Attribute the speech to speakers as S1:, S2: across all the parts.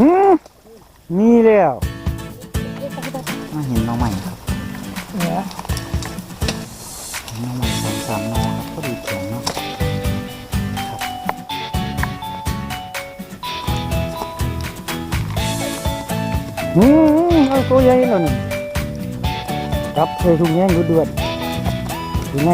S1: หืมมีแล้ว
S2: มาเห็นน้องใหม่ครับ
S1: เนี่ย
S2: เห็นน้องใหม่สองสามนอครับก็ดีแข็งเนาะครับ
S1: หืมเอาตัวใหญ่แล้วนี่จับใส่ถุงแห้งดูเดือดดูไง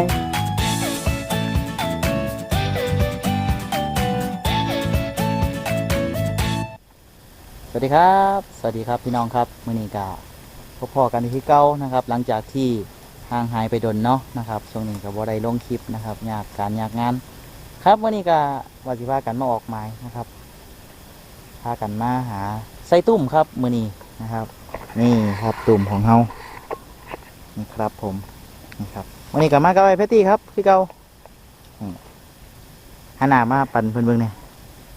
S2: วัสดีครับ สวัสดีครับพี่น้องครับมือนี้กาพบพอกันที่เก้านะครับ หลังจากที่ห่างหายไปดนเนาะนะครับช่วงนี้กับว่าได้ลงคลิปนะครับยากการยากงาน ครับวันนี้ก็ว่าสิพากันมาออกไม้นะครับพากันมาหาไส้ตุ่มครับมือนี้นะครับ นี่ครับตุ่มของเฮานี่ครับผมนี่ครับวันนี้ก็มากับไอ้เพตตี้ครับพี่เก้าหันหน้ามาปั่นเพิ่นเบิ่งเนี่ย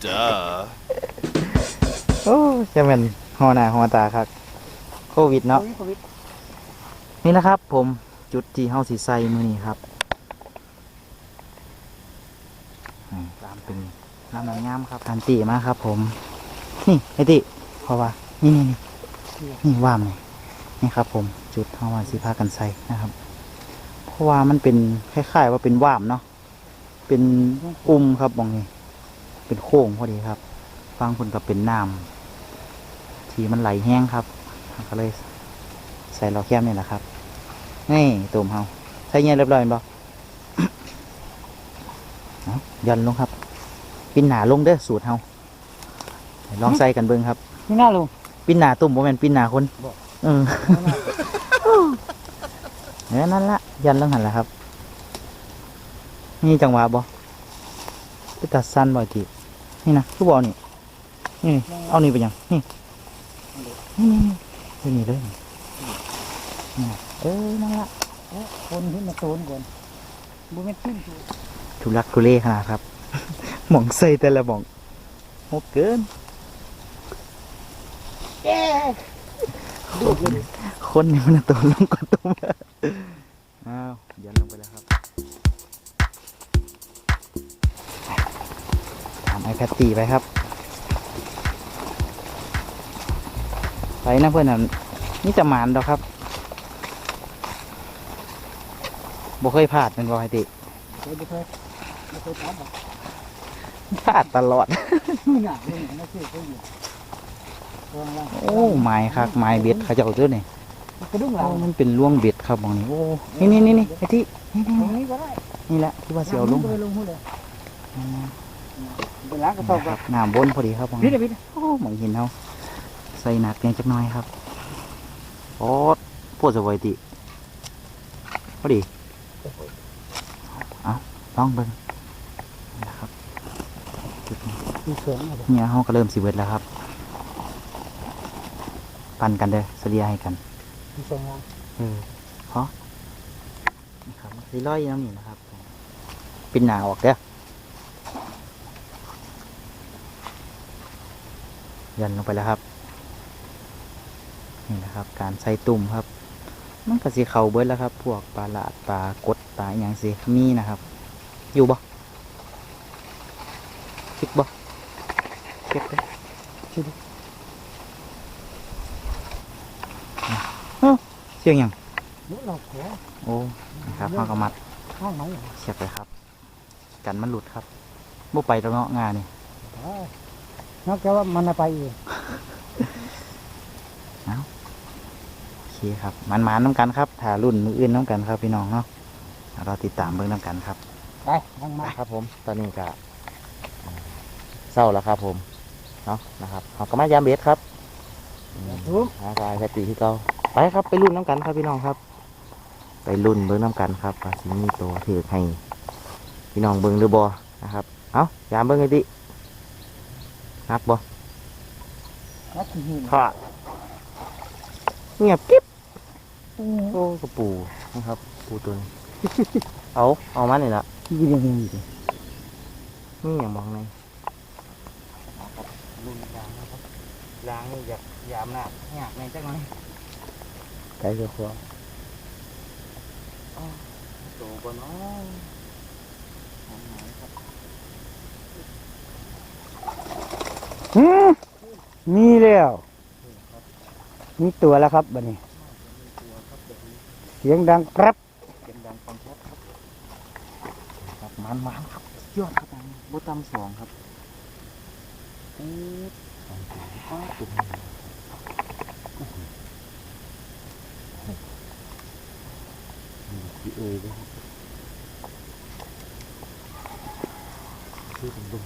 S3: Duh.
S2: โอ้จะเป็นหอหน้าหอตาครับโควิดเนาะ
S1: โควิด
S2: นี่นะครับ ผมจุดที่เฮาสิใส่มือนี้ครับอืมตามเป็นน้ำมันงามครับทานตีมาครับ ผม นี่ไอติเพราะว่า นี่นี่นี่นี่ว่ามนี่นี่ครับ ผมจุดเฮาว่าสิพากันใส่นะครับ เพราะว่ามันเป็นคล้ายๆว่าเป็นว่ามเนาะเป็นอุ้มครับมองนี่เป็นโค้งพอดีครับ ฟังคนกับเป็นน้ำที่มันไหลแห้งครับก็เลยใส่เราแคมนี่แหละครับนี่ตุ่มเฮาใส่เงี้ยเรียบร้อยบ่เอายันลงครับ ปิ้นหนาลงเด้อสูตรเฮาลองใส่กันเบิ่งครับ
S1: นี่น่าลง
S2: ปิ้นหนาตุ่มบ่แม่นปิ้นหนาคน
S1: บ่
S2: เออเนี่ยนั่นละยันลงหันแหละครับนี่จังหวะบ่ไปตัดสั้นบ่จีนี่นะคือบ่เอานี่ นี่เอานี่ไปยังนี่นี่นี่นี่เลยนี่นี่นะเออนั่นละ
S1: คนขึ้นมาโซนก่อนบุ้มขึ้น
S2: ทุลักทุเลขนาดครับ หม่องใส่แต่ละหม่องโหเกินคนนี่มันตัวลงกว่าตัวมาอ้าวยันลงไปแล้วครับทำไอแพตตีไปครับ ไปนะเพื่อนน่ะนี่จะหมานดอกครับบ่เคยพลาดเป็นบ่ไอติ
S1: เคยไม่เคยไม่เคยทำหรอก
S2: พลาดตลอด
S1: ไม่หนักเลยไม่เคยเคยอยู่ตรงล่าง
S2: โอ้ไม้คักไม้เบ็ดเขาเจ้าเจ้านี่
S1: กระดุมหลั
S2: โอ้
S1: ง
S2: มันเป็นล่วงเบ็ดครับมองนี่โอ้นี่นี่นี่นี่ไอ้ที่นี่นี่
S1: ตรงนี้ก็ได้
S2: นี่แหละที่ว่าเสียวลง
S1: ไปลงหัวเลย
S2: อืม
S1: เป็นล้างกระสอบ
S2: ค
S1: กั
S2: รั
S1: บบ
S2: น้ำบนพอดีครับมอง
S1: พี่
S2: นี่
S1: เดี๋ยวพี่
S2: โอ้มองเห็นเขา ใส่หนักเนี่ยจักหน่อยครับโอ้ปวดสบายติพอดีเอาลองเบิ่งนี่นะครับจุดนี้
S1: มีเสริมอะไร
S2: เนี่ยเขาก็เริ่มสิเบิดแล้วครับ ปั่นกันเด้อเสลียให้กัน
S1: มีสองล้าง
S2: เออเพราะนี่ครับมันสีร้อยน้ำนี่นะครับปินหนาออกเด้อยันลงไปแล้วครับ นี่นะครับ การใส่ตุ่มครับ มันก็สีเข่าเบิดแล้วครับ พวกปลาหลาดปลากดปลาอหย่างสีมีนะครับ อยู่บ่คิดบ่เก็บเลยคิดดิเอ้าเสียงหยัง
S1: นุ๊กเราขอ
S2: โอ้นะครับพ่อก็มัด
S1: ข้างไหน
S2: เสียบเลยครับ กันมันหลุดครับบ่ไปแล้วเนาะงานนี่
S1: นอกจากว่ามันไปเอง
S2: โอ เคครับมันมาน้ำกันครับถ่ารุ่นมืออื่นน้ำกันครับพี่น้องเนาะเราติดตามเบิ่งน้ำกันครับ
S1: ไปทางมา
S2: ครับผม ตอนนี้ก็เศร้าแล้วครับผมเนาะนะครับเขาก็มายามเบสครับ
S1: ทุบ
S2: หากายแพตตีที่เก่าไปครับไปรุ่นน้ำกันครับพี่น้องครับ ไปรุ่นเบิ้งน้ำกันครับว่าสิมีตัวถือให้พี่น้องเบิ้งหรือบอนะครับเอายามเบิ้งไอ้ดินักบอ
S1: นักขี่หิน
S2: ค่ะเงียบกิ๊บ โอ้กระปูนะครับ ปูตัวนี้ เอาเอามานี่ละ
S1: ขี่หินยังไง
S2: นี่อย่างมองในรุ่นยางนะครับยางนี่อยากยามหนักหนักในจังหน่อย
S1: ไก่เสือขวา
S2: โตกว่าน้องหอมหน่อยครับ
S1: หืมมีแล้วมีตัวแล้วครับบัดนี้ เสียงดังครับ
S4: เสียงดังฟังชัดครับครับมันมันครับยอดครับอันนี้บ่ต่ำสองครับเอ๊ะสองตัวอ้าวตุ่มพี่เอ๋ยด้วยครับชื่อผมดุ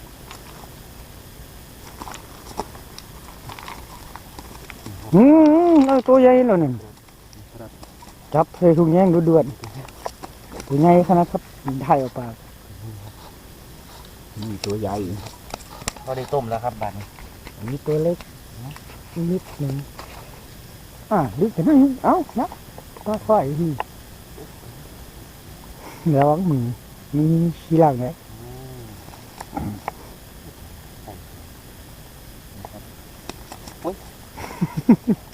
S1: อืมเอาตัวใหญ่แล้วนั่น
S4: ครับ
S1: จับใส่ถุงแยงด่วนๆตัวใหญ่ขนาดครับได้เอาปาก
S4: นี่ตัวใหญ่ก็ได้ต้มแล้วครับบัดนี้
S1: มีตัวเล็กนิดหนึ่งอ่าดึกขึ้นมาเอ้านะก็ค่อยดีระวังมือมีขี้หลังเนี่ยเฮ้ยเกลือปูเลย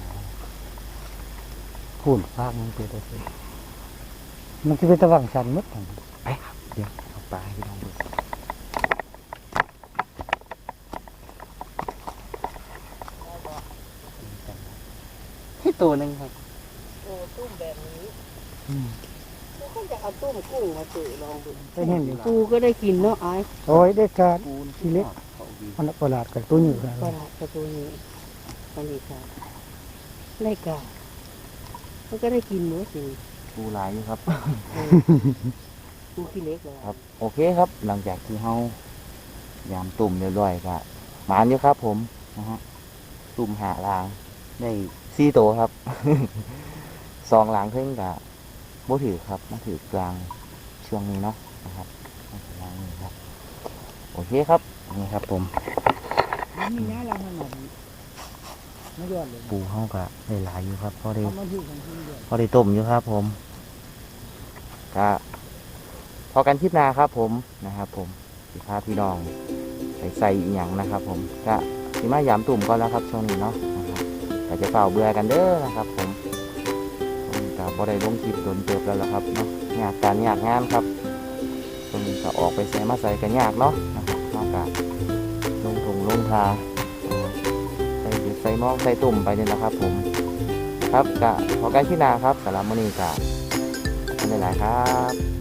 S1: ไรกันนี่เนี่ยเขามองทางน้ำปลาขึ้นทางนี้เลยนะ
S4: บุญเรื่องปัญหา
S1: พูนฟากมันเป็นตัวมันจะเป็นตะวังชันหมดทาง
S4: ไปครับเดี๋ยวเอาปลาให้พี่น้องดู
S1: ที่ตัวหนึ่งครับ
S3: โอ้ตุ้มแบบนี้
S1: อืม
S3: กูก็จะเอาตุ้มกุ้งมาตื่ลองดู
S1: ได้เห็นอยู่
S3: กูก็ได้กินเนาะไอ้
S1: โอ้ยได้การ
S4: ปูน
S1: ทีเล็ก
S4: เขาดี
S1: มันประหลาดกับตัวอยู่ครับ
S3: ปลาร้าประตูนี้ปลาลีกาได้กา มันก็ได้กินเนื้อสิ
S4: ปูหลายอยู่ครับ
S3: เออกูขี้เล็กเลย
S4: ครับ โอเคครับ หลังจากที่เฮายามตุ่มเรียบร้อยก็หมานอยู่ครับ ผมนะฮะตุ่มหาลางได้ซี่โตวครับ สองหลางเพิ่งกับโบถือครับ มาถือกลางช่วงนี้เนาะนะครับมาถือกลางนี้ครับ โอเคครับ นี่ครับผม
S1: มีน้าเราขนาดนี้ไม่ยอดเลย
S4: ปูเฮาก็ได้หลายอยู่ครับพอได้
S1: เอามาอยู่ของที่เดียว
S4: พอได้ต้มอยู่ครับ ผมก็พอกันคลิปหน้าครับ ผมนะครับ ผมสิพาพี่น้องไปใส่อหย่างนะครับ ผมก็สิมายามตุ่มก่อนแล้วครับช่วงนี้เนาะนะครับก็จะเฝ้าเบื่อกันเด้อนะครับ ผมผมก็บ่ได้ลงคลิปโดนเติบแล้วล่ะครับเนาะงานการงานงานครับตรงนี้ก็ออกไปใส่มาใส่กันยากเนาะนะครับนอกจากลงถุงลงทาเอ่อ ใส่หมอกใส่ตุ่มไปเนี่ยนะครับผมครับก็ขอการที่นาครับสำหรับมื้อนี้ก็ขอบคุณหลายครับ